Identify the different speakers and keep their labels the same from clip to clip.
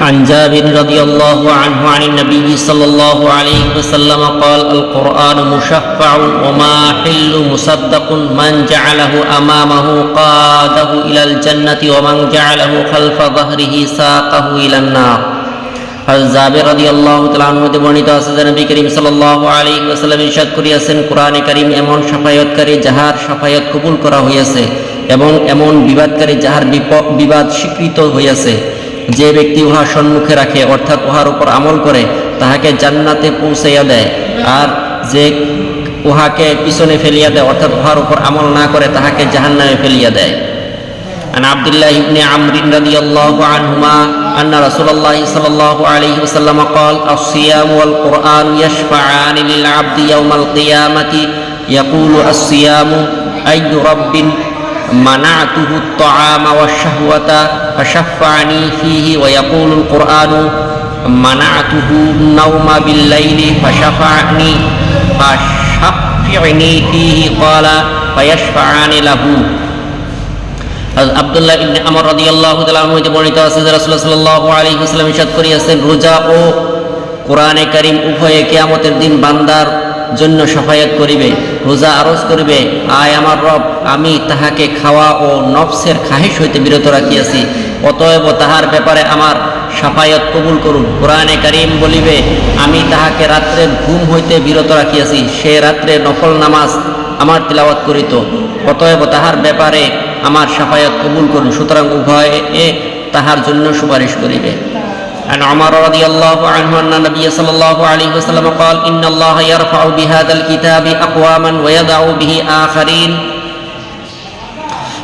Speaker 1: عن جابر رضي الله عنه عن النبي صلى الله عليه وسلم قال القرآن مشفع وما حل مصدق من جعله أمامه قاده إلى الجنة ومن جعله خلف ظهره ساقه إلى النار হযরত জাবের রাদিয়াল্লাহু তাআলা আনহু হতে বর্ণিত আছে যে নবী করিম সাল্লাল্লাহু আলাইহি ওয়াসাল্লাম ইরশাদ করিয়াছেন কোরআনে কারীম এমন শাফায়াতকারী যাহার শাফায়াত কবুল করা হইয়াছে এবং এমন বিবাদকারী যাহার বিপ- বিবাদ স্বীকৃত হইয়াছে যে ব্যক্তি উহা সম্মুখে রাখে অর্থাৎ উহার উপর আমল করে তাহাকে জান্নাতে পৌঁছাইয়া দেয় আর যে উহাকে পিছনে ফেলিয়া দেয় অর্থাৎ উহার উপর আমল না করে তাহাকে জাহান্নামে ফেলিয়া দেয় عن عبد الله بن عمرو رضي الله عنهما أن رسول الله صلى الله عليه وسلم قال الصيام والقرآن يشفعان للعبد يوم القيامة يقول الصيام أي رب منعته الطعام والشهوة فشفعني فيه ويقول القرآن منعته النوم بالليل فشفعني فشفعني فيه قال فيشفعان له হযরত আব্দুল্লাহ ইবনে আমর রাদিয়াল্লাহু তাআলা আনহু হতে বর্ণিত আছে যে রাসূলুল্লাহ সাল্লাল্লাহু আলাইহি ওয়াসাল্লাম ইরশাদ করিয়াছেন রোজা ও কোরআনে কারীম উভয়ে কিয়ামতের দিন বান্দার জন্য সফায়াত করিবে, রোজা আরজ করিবে। আয় আমার রব, আমি তাহাকে খাওয়া ও নফসের খাহিশ হইতে বিরত রাখিয়াছি। অতএব তাহার ব্যাপারে আমার সাফায়ত কবুল করুন। কোরআনে কারীম বলিবে, আমি তাহাকে রাত্রে ঘুম হইতে বিরত রাখিয়াছি, সে রাত্রে নফল নামাজ আমার তিলাওয়াত করিত। অতএব তাহার ব্যাপারে আমার সাফায়াত কবুল করুন। সুতরাং উভয়ে তাহার জন্য সুপারিশ করিবে। عن عمر رضي الله عنه أن النبي صلى الله عليه وسلم قال إن الله يرفع بهذا الكتاب أقواما ويضع به آخرين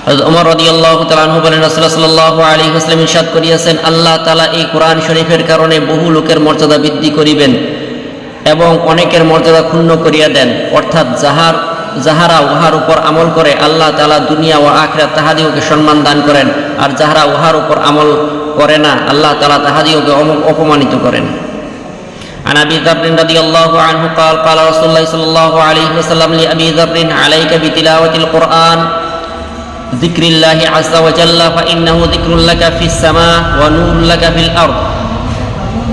Speaker 1: হযরত ওমর রাদিয়াল্লাহু তাআলা আনহু বলেন রাসূলুল্লাহ সাল্লাল্লাহু আলাইহি ওয়াসাল্লাম ইরশাদ করিয়াছেন আল্লাহ তাআলা এই কোরআন শরীফের কারণে বহু লোকের মর্যাদা বৃদ্ধি করিবেন এবং অনেকের মর্যাদা ক্ষুণ্ণ করিয়া দেন অর্থাৎ যাহার যাহারা উহার উপর আমল করে আল্লাহ তাআলা দুনিয়া ও আখিরাত তাহাদিওকে সম্মান দান করেন আর যাহারা উহার উপর আমল করে না আল্লাহ তাআলা তাহাদিওকে অম- অপমানিত করেন عن ابي ذر رضي الله عنه قال قال رسول الله صلى الله عليه وسلم لابي ذر عليك بتلاوه القران ذكر الله عز وجل فانه ذكر لك في السماء ونور لك في الارض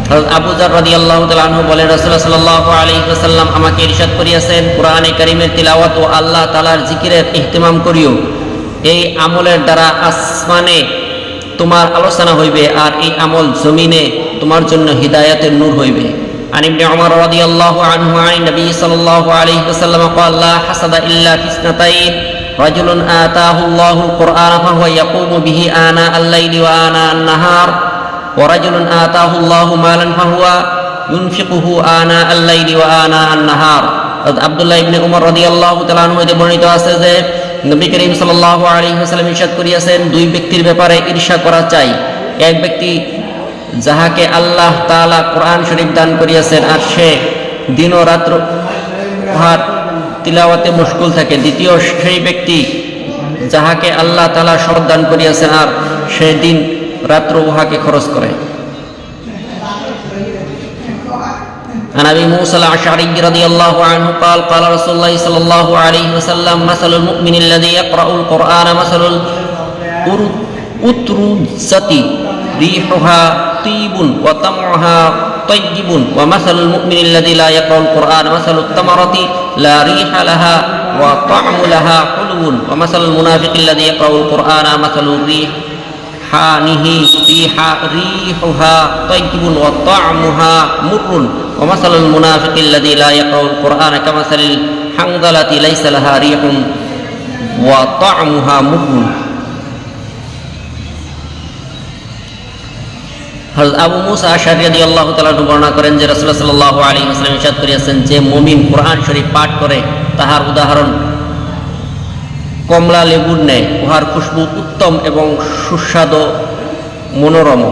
Speaker 1: হযরত আবু যর রাদিয়াল্লাহু তাআলা আনহু বলেন রাসূলুল্লাহ সাল্লাল্লাহু আলাইহি ওয়াসাল্লাম আমাকে ইরশাদ করিয়াছেন কোরআনে কারীমের তিলাওয়াত ও আল্লাহ তাআলার জিকিরের ইহতিমাম করিও এই আমলের দ্বারা আসমানে তোমার আলোচনা হইবে আর এই আমল জমিনে তোমার জন্য হিদায়াতের নূর হইবে عن ابن عمر رضي الله عنه عن النبي صلى الله عليه وسلم قال لا حسد إلا في اثنتين رجل آتاه الله القرآن فهو يقوم به آناء الليل وآناء النهار ورجل آتاه الله مالا فهو ينفقه آناء الليل وآناء النهار আব্দুল্লাহ ইবনে উমর রাদিয়াল্লাহু তাআলা আনহু হতে বর্ণিত আছে যে নবী করিম সাল্লাল্লাহু আলাইহি ওয়াসাল্লাম ইরশাদ করিয়াছেন, দুই ব্যক্তির ব্যাপারে ঈর্ষা করা চাই। এক ব্যক্তি যাহাকে আল্লাহ তালা কোরআন শরীফ দান করিয়াছেন আর সে দিন ও রাত্র উহার তিলাওয়াতে মুশকুল থাকে। দ্বিতীয়, সেই ব্যক্তি যাহাকে আল্লাহ তালা সব দান করিয়াছেন আর সে দিন রাত্র উহাকে খরচ করে। عن ابي موسى الاشعري رضي الله عنه قال قال رسول الله صلى الله عليه وسلم مثل المؤمن الذي يقرا القران مثل الاترجه ريحها طيب وطمعها طيب ومثل المؤمن الذي لا يقرا القران مثل التمره لا ريح لها وطعم لها حلو ومثل المنافق الذي يقرا القران مثل الريح রিহানিহি রিহা রিহুহা তাইয়িবুন ওয়া তা'মুহা মুররুন ওয়া মাসালুল মুনাফিকিল্লাযী লা ইয়াকরাউল কুরআনা কামাসালিল হাংদালাতি লাইসা লাহা রিহুন ওয়া আবু মুসা আশারি রাদিয়াল্লাহু তাআলা বর্ণনা করেন যে রাসূলুল্লাহ সাল্লাল্লাহু আলাইহি ওয়াসাল্লাম করিয়াছেন যে মুমিন কোরআন শরীফ পাঠ করে তাহার উদাহরণ কমলা লেবুর ন্যায় উহার খুশবু উত্তম এবং সুস্বাদু মনোরম।